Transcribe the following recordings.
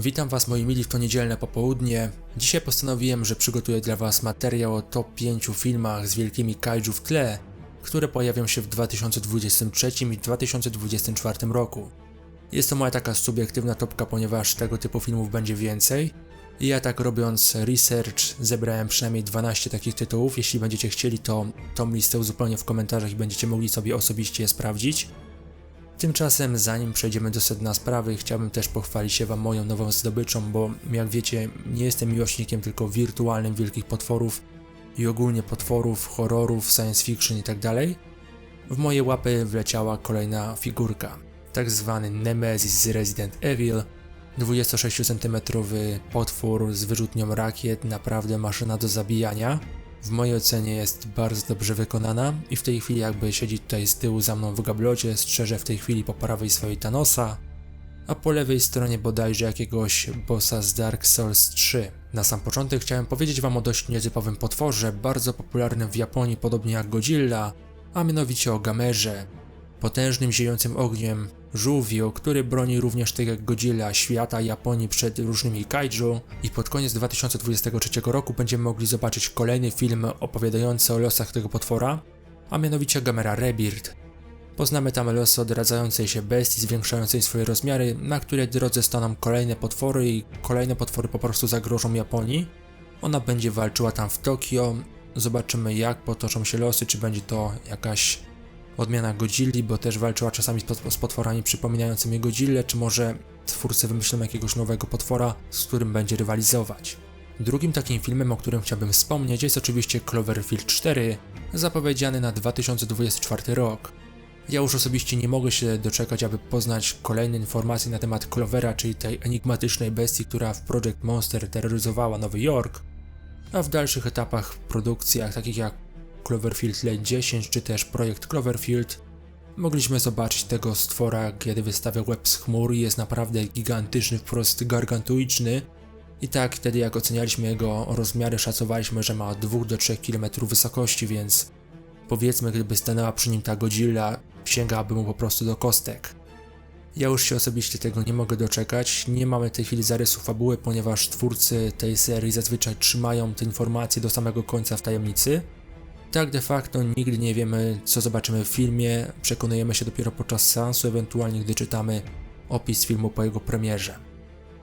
Witam Was moi mili w to niedzielne popołudnie. Dzisiaj postanowiłem, że przygotuję dla Was materiał o top 5 filmach z wielkimi kaiju w tle, które pojawią się w 2023 i 2024 roku. Jest to moja taka subiektywna topka, ponieważ tego typu filmów będzie więcej. I ja tak robiąc research zebrałem przynajmniej 12 takich tytułów. Jeśli będziecie chcieli, to tą listę uzupełnię w komentarzach i będziecie mogli sobie osobiście je sprawdzić. Tymczasem, zanim przejdziemy do sedna sprawy, chciałbym też pochwalić się Wam moją nową zdobyczą, bo jak wiecie, nie jestem miłośnikiem tylko wirtualnym wielkich potworów i ogólnie potworów, horrorów, science fiction itd. W moje łapy wleciała kolejna figurka, tak zwany Nemesis z Resident Evil, 26 cm potwór z wyrzutnią rakiet, naprawdę maszyna do zabijania. W mojej ocenie jest bardzo dobrze wykonana i w tej chwili jakby siedzi tutaj z tyłu za mną w gablocie, strzeże w tej chwili po prawej swojej Thanosa, a po lewej stronie bodajże jakiegoś bossa z Dark Souls 3. Na sam początek chciałem powiedzieć wam o dość nietypowym potworze, bardzo popularnym w Japonii podobnie jak Godzilla, a mianowicie o Gamerze, potężnym ziejącym ogniem żółwiu, który broni również tak jak Godzilla świata Japonii przed różnymi kaiju i pod koniec 2023 roku będziemy mogli zobaczyć kolejny film opowiadający o losach tego potwora, a mianowicie Gamera Rebirth. Poznamy tam losy odradzającej się bestii, zwiększającej swoje rozmiary, na której drodze staną kolejne potwory i kolejne potwory po prostu zagrożą Japonii. Ona będzie walczyła tam w Tokio. Zobaczymy jak potoczą się losy, czy będzie to jakaś odmiana Godzilli, bo też walczyła czasami z, pot- z potworami przypominającymi Godzillę, czy może twórcy wymyślą jakiegoś nowego potwora, z którym będzie rywalizować. Drugim takim filmem, o którym chciałbym wspomnieć, jest oczywiście Cloverfield 4, zapowiedziany na 2024 rok. Ja już osobiście nie mogę się doczekać, aby poznać kolejne informacje na temat Clovera, czyli tej enigmatycznej bestii, która w Project Monster terroryzowała Nowy Jork, a w dalszych etapach produkcjach, takich jak Cloverfield Lane 10 czy też projekt Cloverfield, mogliśmy zobaczyć tego stwora, kiedy wystawia łeb z chmur i jest naprawdę gigantyczny, wprost gargantuiczny. I tak wtedy jak ocenialiśmy jego rozmiary, szacowaliśmy, że ma od 2 do 3 km wysokości, więc powiedzmy, gdyby stanęła przy nim ta Godzilla, sięgałaby mu po prostu do kostek. Ja już się osobiście tego nie mogę doczekać. Nie mamy w tej chwili zarysu fabuły, ponieważ twórcy tej serii zazwyczaj trzymają te informacje do samego końca w tajemnicy. Tak de facto nigdy nie wiemy, co zobaczymy w filmie, przekonujemy się dopiero podczas seansu, ewentualnie gdy czytamy opis filmu po jego premierze.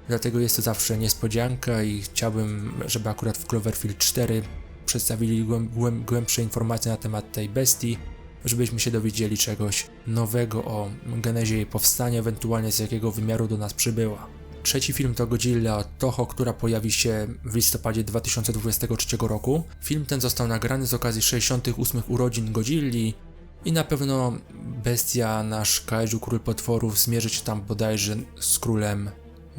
Dlatego jest to zawsze niespodzianka i chciałbym, żeby akurat w Cloverfield 4 przedstawili głęb, głęb, głębsze informacje na temat tej bestii, żebyśmy się dowiedzieli czegoś nowego o genezie jej powstania, ewentualnie z jakiego wymiaru do nas przybyła. Trzeci film to Godzilla od Toho, która pojawi się w listopadzie 2023 roku. Film ten został nagrany z okazji 68 urodzin Godzilli i na pewno bestia, nasz kaiju, król potworów, zmierzy się tam bodajże z królem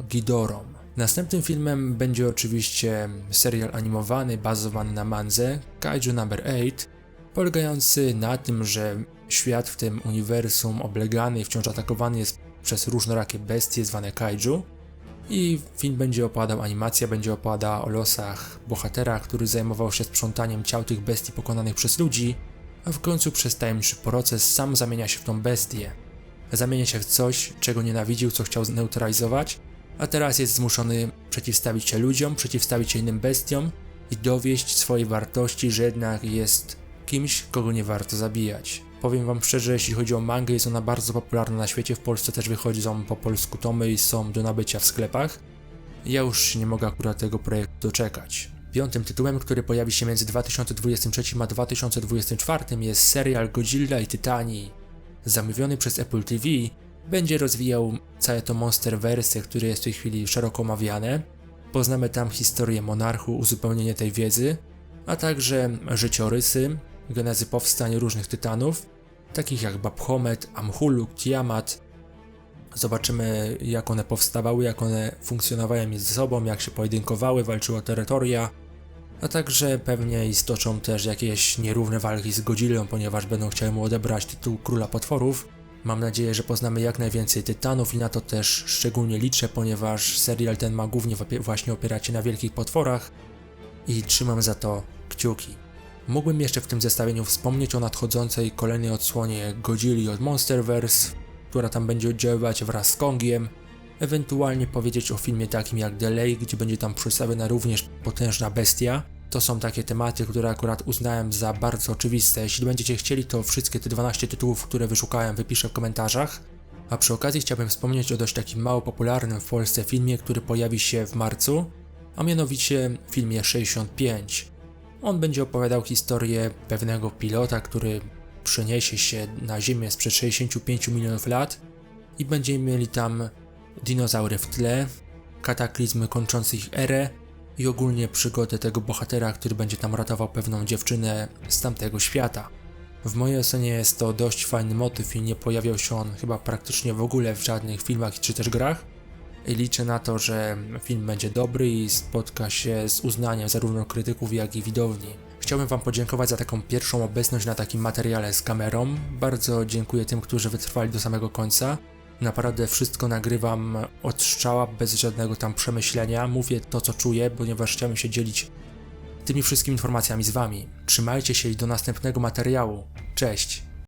Ghidorą. Następnym filmem będzie oczywiście serial animowany bazowany na manze Kaiju Number 8, polegający na tym, że świat w tym uniwersum oblegany i wciąż atakowany jest przez różnorakie bestie zwane kaiju. I film będzie opowiadał, animacja będzie opowiadała o losach bohatera, który zajmował się sprzątaniem ciał tych bestii pokonanych przez ludzi, a w końcu przez tajemniczy proces sam zamienia się w tą bestię. Zamienia się w coś, czego nienawidził, co chciał zneutralizować, a teraz jest zmuszony przeciwstawić się ludziom, przeciwstawić się innym bestiom i dowieść swojej wartości, że jednak jest kimś, kogo nie warto zabijać. Powiem wam szczerze, jeśli chodzi o mangę, jest ona bardzo popularna na świecie, w Polsce też wychodzą po polsku tomy i są do nabycia w sklepach. Ja już nie mogę akurat tego projektu doczekać. Piątym tytułem, który pojawi się między 2023 a 2024 jest serial Godzilla i Tytanii. Zamówiony przez Apple TV, będzie rozwijał całe to Monsterverse, które jest w tej chwili szeroko omawiane. Poznamy tam historię monarchu, uzupełnienie tej wiedzy, a także życiorysy, genezy powstań różnych tytanów, takich jak Babhomet, Amhuluk, Tiamat. Zobaczymy jak one powstawały, jak one funkcjonowały między sobą, jak się pojedynkowały, walczyły o terytoria, a także pewnie stoczą też jakieś nierówne walki z Godzillą, ponieważ będą chciały mu odebrać tytuł Króla Potworów. Mam nadzieję, że poznamy jak najwięcej tytanów i na to też szczególnie liczę, ponieważ serial ten ma głównie właśnie opierać się na wielkich potworach i trzymam za to kciuki. Mógłbym jeszcze w tym zestawieniu wspomnieć o nadchodzącej kolejnej odsłonie Godzilli od Monsterverse, która tam będzie oddziaływać wraz z Kongiem. Ewentualnie powiedzieć o filmie takim jak Lake, gdzie będzie tam przedstawiona również potężna bestia. To są takie tematy, które akurat uznałem za bardzo oczywiste. Jeśli będziecie chcieli, to wszystkie te 12 tytułów, które wyszukałem, wypiszę w komentarzach. A przy okazji chciałbym wspomnieć o dość takim mało popularnym w Polsce filmie, który pojawi się w marcu, a mianowicie filmie 65. On będzie opowiadał historię pewnego pilota, który przeniesie się na Ziemię sprzed 65 milionów lat i będziemy mieli tam dinozaury w tle, kataklizmy kończące ich erę i ogólnie przygodę tego bohatera, który będzie tam ratował pewną dziewczynę z tamtego świata. W mojej ocenie jest to dość fajny motyw i nie pojawiał się on chyba praktycznie w ogóle w żadnych filmach czy też grach. Liczę na to, że film będzie dobry i spotka się z uznaniem zarówno krytyków, jak i widowni. Chciałbym Wam podziękować za taką pierwszą obecność na takim materiale z kamerą. Bardzo dziękuję tym, którzy wytrwali do samego końca. Naprawdę wszystko nagrywam od strzała, bez żadnego tam przemyślenia. Mówię to, co czuję, ponieważ chciałem się dzielić tymi wszystkimi informacjami z Wami. Trzymajcie się i do następnego materiału. Cześć!